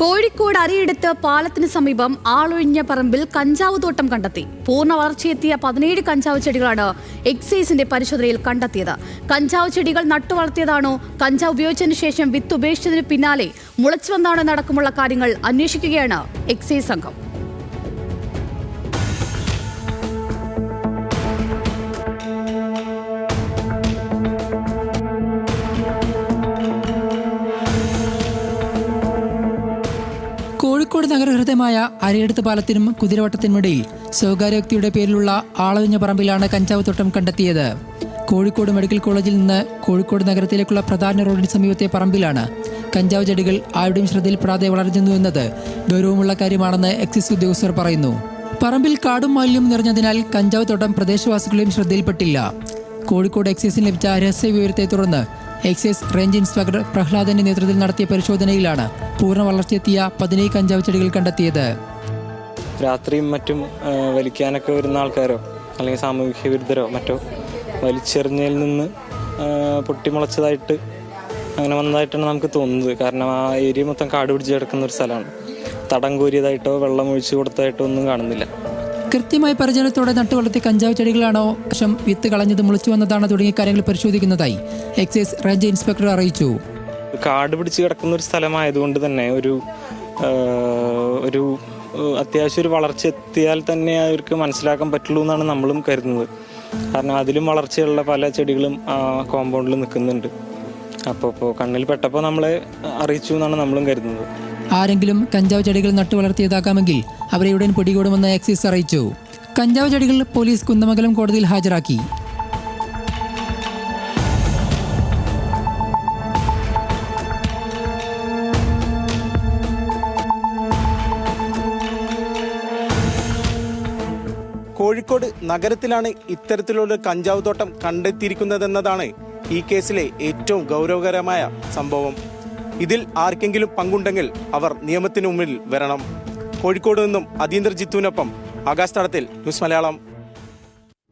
കോഴിക്കോട് അരിയെടുത്ത് പാലത്തിന് സമീപം ആളൊഴിഞ്ഞ പറമ്പിൽ കഞ്ചാവ് തോട്ടം കണ്ടെത്തി. പൂർണ വളർച്ചയെത്തിയ പതിനേഴ് കഞ്ചാവ് ചെടികളാണ് എക്സൈസിന്റെ പരിശോധനയിൽ കണ്ടെത്തിയത്. കഞ്ചാവ് ചെടികൾ നട്ടുവളർത്തിയതാണോ കഞ്ചാവ് ഉപയോഗിച്ചതിനു ശേഷം വിത്ത് ഉപേക്ഷിച്ചതിന് പിന്നാലെ മുളച്ചു വന്നാണോ നടക്കുമുള്ള കാര്യങ്ങൾ അന്വേഷിക്കുകയാണ് എക്സൈസ് സംഘം. കോഴിക്കോട് നഗരഹൃദയമായ അരയെടുത്ത് പാലത്തിനും കുതിരവട്ടത്തിനുമിടയിൽ സ്വകാര്യ വ്യക്തിയുടെ പേരിലുള്ള ആളൊഴിഞ്ഞ പറമ്പിലാണ് കഞ്ചാവ് തോട്ടം കണ്ടെത്തിയത്. കോഴിക്കോട് മെഡിക്കൽ കോളേജിൽ നിന്ന് കോഴിക്കോട് നഗരത്തിലേക്കുള്ള പ്രധാന റോഡിന് സമീപത്തെ പറമ്പിലാണ് കഞ്ചാവ് ചെടികൾ ആരുടെയും ശ്രദ്ധയിൽപ്പെടാതെ വളരുന്നു എന്നത് ഗൗരവമുള്ള കാര്യമാണെന്ന് എക്സൈസ് ഉദ്യോഗസ്ഥർ പറയുന്നു. പറമ്പിൽ കാടും മാലിന്യം നിറഞ്ഞതിനാൽ കഞ്ചാവ് തോട്ടം പ്രദേശവാസികളെയും ശ്രദ്ധയിൽപ്പെട്ടില്ല. കോഴിക്കോട് എക്സൈസിന് ലഭിച്ച രഹസ്യ വിവരത്തെ തുടർന്ന് എക്സൈസ് റേഞ്ച് ഇൻസ്പെക്ടർ പ്രഹ്ലാദന്റെ നേതൃത്വത്തിൽ നടത്തിയ പരിശോധനയിലാണ് പൂർണ വളർച്ചയെത്തിയ പതിനേഴ് കഞ്ചാവ് ചെടികൾ കണ്ടെത്തിയത്. രാത്രിയും മറ്റും വലിക്കാനൊക്കെ വരുന്ന ആൾക്കാരോ അല്ലെങ്കിൽ സാമൂഹ്യ വിരുദ്ധരോ മറ്റോ വലിച്ചെറിഞ്ഞതിൽ നിന്ന് പൊട്ടിമുളച്ചതായിട്ട് അങ്ങനെ വന്നതായിട്ടാണ് നമുക്ക് തോന്നുന്നത്. കാരണം ആ ഏരിയ മൊത്തം കാട് പിടിച്ച് കിടക്കുന്ന ഒരു സ്ഥലമാണ്. തടം കോരിയതായിട്ടോ വെള്ളം ഒഴിച്ചു കൊടുത്തതായിട്ടോ ഒന്നും കാണുന്നില്ല. കൃത്യമായ പരിചരണത്തോടെ നട്ടുവളർത്തിയ കഞ്ചാവ് ചെടികളാണോ വശം വിത്ത് കളഞ്ഞത് മുളച്ചു വന്നതാണോ തുടങ്ങിയ കാര്യങ്ങൾ പരിശോധിക്കുന്നതായി എക്സൈസ് റേഞ്ച് ഇൻസ്പെക്ടർ അറിയിച്ചു. കാട് പിടിച്ച് കിടക്കുന്ന ഒരു സ്ഥലമായതുകൊണ്ട് തന്നെ ഒരു ഒരു അത്യാവശ്യം ഒരു വളർച്ച എത്തിയാൽ തന്നെ അവർക്ക് മനസ്സിലാക്കാൻ പറ്റുള്ളൂ എന്നാണ് നമ്മളും കരുതുന്നത്. കാരണം അതിലും വളർച്ചയുള്ള പല ചെടികളും കോമ്പൗണ്ടിൽ നിൽക്കുന്നുണ്ട്. അപ്പോൾ ഇപ്പോൾ കണ്ണിൽ പെട്ടപ്പോൾ നമ്മളെ അറിയിച്ചു എന്നാണ് നമ്മളും കരുതുന്നത്. ആരെങ്കിലും കഞ്ചാവ് ചെടികൾ നട്ടുവളർത്തിയതാകാമെങ്കിൽ അവരെ ഉടൻ പിടികൂടുമെന്ന് എക്സൈസ് അറിയിച്ചു. കഞ്ചാവ് ചെടികൾ പോലീസ് കുന്ദമംഗലം കോടതിയിൽ ഹാജരാക്കി. കോഴിക്കോട് നഗരത്തിലാണ് ഇത്തരത്തിലുള്ള കഞ്ചാവ് തോട്ടം കണ്ടെത്തിയിരിക്കുന്നതെന്നതാണ് ഈ കേസിലെ ഏറ്റവും ഗൗരവകരമായ സംഭവം. ഇതിൽ ആർക്കെങ്കിലും പങ്കുണ്ടെങ്കിൽ അവർ നിയമത്തിനു മുമ്പിൽ വരണം. കോഴിക്കോട് നിന്നും അതീന്ദ്രജിത്തുവിനൊപ്പം ആകാശ് തടത്തിൽ ന്യൂസ് മലയാളം.